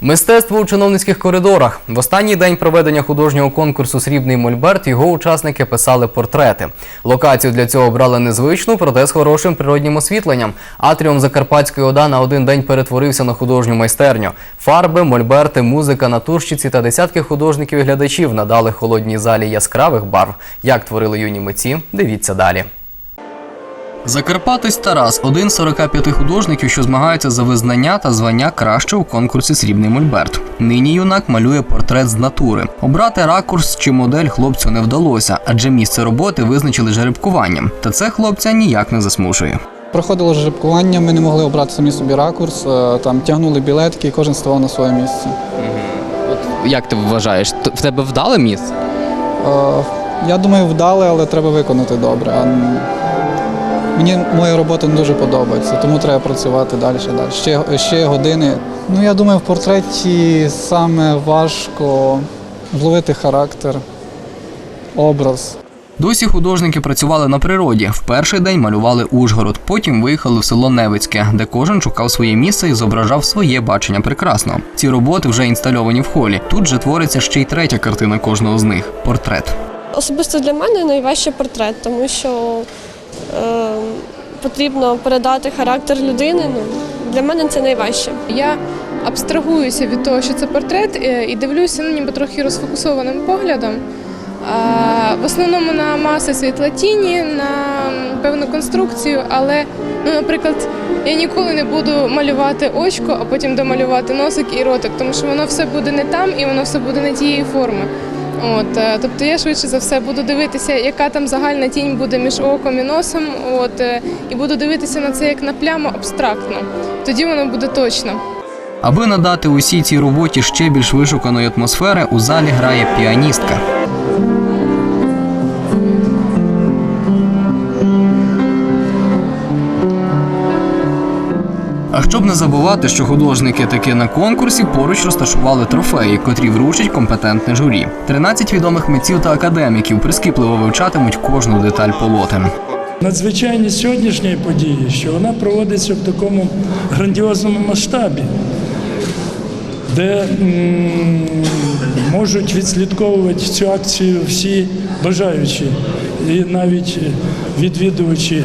Мистецтво у чиновницьких коридорах. В останній день проведення художнього конкурсу Срібний Мольберт його учасники писали портрети. Локацію для цього обрали незвичну, проте з хорошим природнім освітленням. Атріум Закарпатської ОДА на один день перетворився на художню майстерню. Фарби, мольберти, музика, натурщиці та десятки художників і глядачів надали холодній залі яскравих барв. Як творили юні митці, дивіться далі. Закарпатець Тарас один з 45 художників, що змагаються за визнання та звання краще у конкурсі Срібний Мольберт. Нині юнак малює портрет з натури. Обрати ракурс чи модель хлопцю не вдалося, адже місце роботи визначили жеребкуванням. Та це хлопця ніяк не засмушує. Проходило жеребкування, ми не могли обрати самі собі ракурс, е, там тягнули білетки і кожен ставав на своє місце. Як ти вважаєш, в тебе вдале місце? Е, Я думаю, вдали, але треба виконати добре. Мені моя робота не дуже подобається, тому треба працювати далі. далі. Ще, ще години. Ну, я думаю, в портреті саме важко вловити характер, образ. Досі художники працювали на природі. В перший день малювали Ужгород, потім виїхали в село Невицьке, де кожен шукав своє місце і зображав своє бачення прекрасного. Ці роботи вже інстальовані в холі. Тут же твориться ще й третя картина кожного з них портрет. Особисто для мене найважче портрет, тому що е, потрібно передати характер людини. Ну, для мене це найважче. Я абстрагуюся від того, що це портрет, е, і дивлюся ну, ніби трохи розфокусованим поглядом. В основному на маси світла тіні, на певну конструкцію, але, ну, наприклад, я ніколи не буду малювати очко, а потім домалювати носик і ротик, тому що воно все буде не там і воно все буде не тієї форми. От, е, тобто я швидше за все буду дивитися, яка там загальна тінь буде між оком і носом, от, е, і буду дивитися на це як на пляму абстрактно. Тоді воно буде точно. Аби надати усій цій роботі ще більш вишуканої атмосфери, у залі грає піаністка. Щоб не забувати, що художники таки на конкурсі поруч розташували трофеї, котрі вручить компетентне журі. 13 відомих митців та академіків прискіпливо вивчатимуть кожну деталь полотен. Надзвичайність сьогоднішньої події, що вона проводиться в такому грандіозному масштабі, де можуть відслідковувати цю акцію всі бажаючі, і навіть відвідувачі.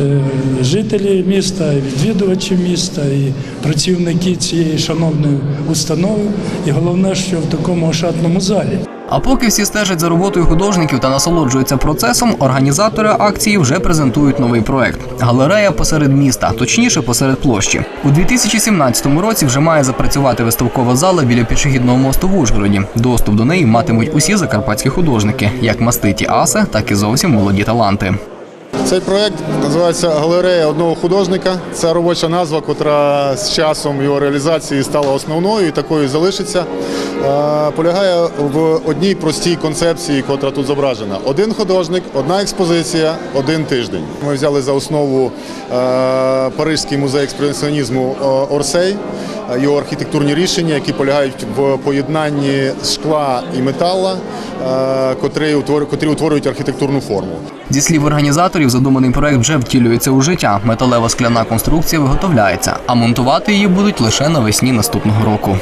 Е, Жителі міста, і відвідувачі міста, і працівники цієї шановної установи, і головне, що в такому ошатному залі. А поки всі стежать за роботою художників та насолоджуються процесом, організатори акції вже презентують новий проект галерея посеред міста, точніше посеред площі. У 2017 році вже має запрацювати виставкова зала біля пішохідного мосту в Ужгороді. Доступ до неї матимуть усі закарпатські художники, як маститі аси, так і зовсім молоді таланти. Цей проект називається Галерея одного художника. Це робоча назва, котра з часом його реалізації стала основною і такою залишиться. Е, Полягає в одній простій концепції, котра тут зображена. Один художник, одна експозиція, один тиждень. Ми взяли за основу е, Паризький музей експресіонізму е, Орсей, його архітектурні рішення, які полягають в поєднанні шкла і метала, е, котрі утворюють архітектурну форму. Зі слів організаторів, задуманий проект вже втілюється у життя. Металева скляна конструкція виготовляється, а монтувати її будуть лише навесні наступного року.